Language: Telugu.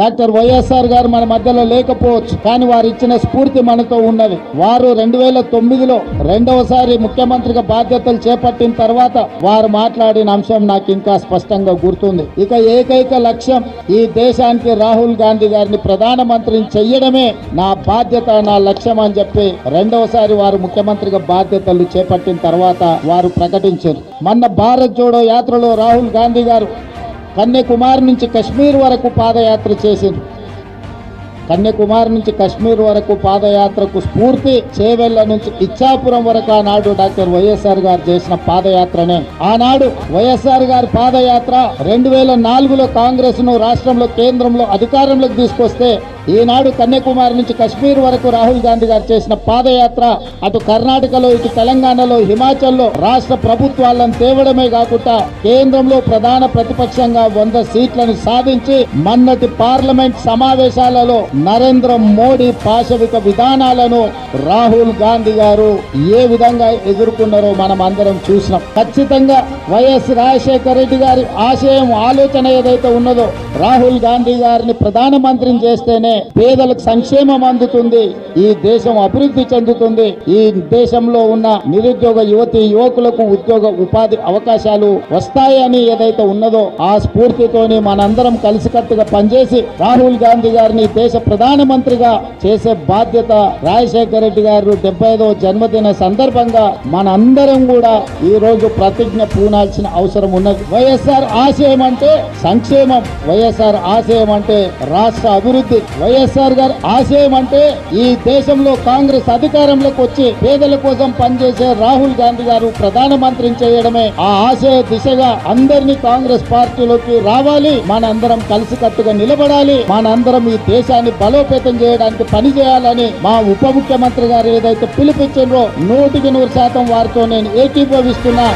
డాక్టర్ వైఎస్ఆర్ గారు మన మధ్యలో లేకపోవచ్చు కానీ వారు ఇచ్చిన స్ఫూర్తి మనతో ఉన్నది. వారు రెండు వేల తొమ్మిదిలో రెండవసారి ముఖ్యమంత్రిగా బాధ్యతలు చేపట్టిన తర్వాత వారు మాట్లాడిన అంశం నాకు ఇంకా స్పష్టంగా గుర్తుంది. ఇక ఏకైక లక్ష్యం ఈ దేశానికి రాహుల్ గాంధీ గారిని ప్రధానమంత్రిని చెయ్యడమే నా బాధ్యత నా లక్ష్యం అని చెప్పి రెండవసారి వారు ముఖ్యమంత్రిగా బాధ్యతలు చేపట్టిన తర్వాత వారు ప్రకటించారు. మొన్న భారత్ జోడో యాత్రలో రాహుల్ గాంధీ గారు కన్యాకుమారి నుంచి కశ్మీర్ వరకు పాదయాత్ర చేసింది. కన్యాకుమారి నుంచి కశ్మీర్ వరకు పాదయాత్రకు స్ఫూర్తి చేవెళ్ళ నుంచి ఇచ్చాపురం వరకు ఆనాడు డాక్టర్ వైఎస్ఆర్ గారు చేసిన పాదయాత్రనే. ఆనాడు వైఎస్ఆర్ గారి పాదయాత్ర రెండు వేల నాలుగులో కాంగ్రెస్ను రాష్ట్రంలో కేంద్రంలో అధికారంలోకి తీసుకొస్తే ఈనాడు కన్యాకుమారి నుంచి కశ్మీర్ వరకు రాహుల్ గాంధీ గారు చేసిన పాదయాత్ర అటు కర్ణాటకలో ఇటు తెలంగాణలో హిమాచల్లో రాష్ట్ర ప్రభుత్వాలను తేవడమే కాకుండా కేంద్రంలో ప్రధాన ప్రతిపక్షంగా వంద సీట్లను సాధించి మన్నటి పార్లమెంట్ సమావేశాలలో నరేంద్ర మోడీ పాశవిక విధానాలను రాహుల్ గాంధీ గారు ఏ విధంగా ఎదుర్కొన్నారో మనం అందరం చూసినాం. ఖచ్చితంగా వైఎస్ రాజశేఖర రెడ్డి గారి ఆశయం ఆలోచన ఏదైతే ఉన్నదో రాహుల్ గాంధీ గారిని ప్రధానమంత్రిని చేస్తేనే పేదలకు సంక్షేమం అందుతుంది ఈ దేశం అభివృద్ధి చెందుతుంది ఈ దేశంలో ఉన్న నిరుద్యోగ యువతి యువకులకు ఉద్యోగ ఉపాధి అవకాశాలు వస్తాయని ఏదైతే ఉన్నదో ఆ స్ఫూర్తితోని మనందరం కలిసికట్టుగా పనిచేసి రాహుల్ గాంధీ గారిని దేశ ప్రధానమంత్రిగా చేసే బాధ్యత రాజశేఖర రెడ్డి గారు డెబ్బై ఐదవ జన్మదిన సందర్భంగా మనందరం కూడా ఈ రోజు ప్రతిజ్ఞ పూనాల్సిన అవసరం ఉన్నది. వైఎస్ఆర్ ఆశయం అంటే సంక్షేమం వైఎస్ఆర్ ఆశయం అంటే రాష్ట్ర అభివృద్ధి. వైఎస్ఆర్ గారు ఆశయం అంటే ఈ దేశంలో కాంగ్రెస్ అధికారంలోకి వచ్చి పేదల కోసం పనిచేసే రాహుల్ గాంధీ గారు ప్రధానమంత్రి చేయడమే ఆ ఆశయ దిశగా అందరినీ కాంగ్రెస్ పార్టీలోకి రావాలి. మనందరం కలిసికట్టుగా నిలబడాలి. మనందరం ఈ దేశాన్ని బలోపేతం చేయడానికి పని చేయాలని మా ఉప ముఖ్యమంత్రి గారు ఏదైతే పిలుపుచ్చిండ్రో నూటికి నూరు శాతం వారితో నేను ఏకీభవిస్తున్నా.